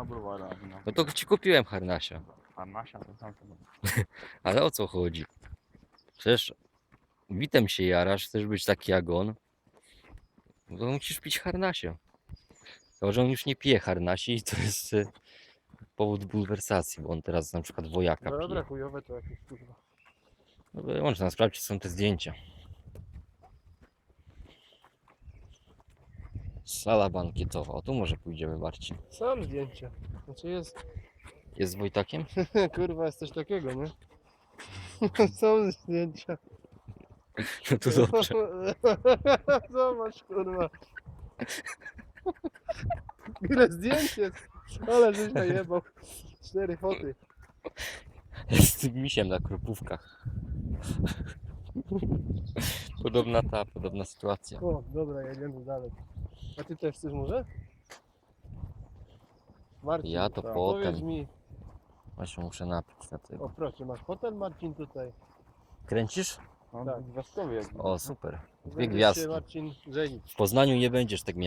na browara. No. No to ci kupiłem harnasia. A Nasia to sam sobie. Ale o co chodzi? Przecież witem się jarasz, chcesz być taki jak on. No to musisz pić harnasie. To, że on już nie pije harnasi i to jest e, powód bulwersacji, bo on teraz na przykład wojaka Dobra, pije. chujowe to jakieś kurwa. No to można sprawdzić, są te zdjęcia. Sala bankietowa. O tu może pójdziemy Marcin. Sam zdjęcia. Znaczy jest, Jest z Wojtakiem? kurwa, jest coś takiego, nie? Są zdjęcia. No to dobrze. Zobacz, kurwa. Ile zdjęć jest? Ale żeś najebał. Cztery foty. Z tym misiem na kropówkach. Podobna ta, podobna sytuacja. O, dobra, jedziemy dalej. A ty też chcesz może? Marcin, Ja to potem. Powiedz mi, Właśnie muszę napić na tego. o proszę, masz hotel Marcin tutaj. Kręcisz? No, Tak. gwiazdkowy jest. O, super. Dwie Będziesz gwiazdki. się Marcin żenić. W Poznaniu nie będziesz tak miał.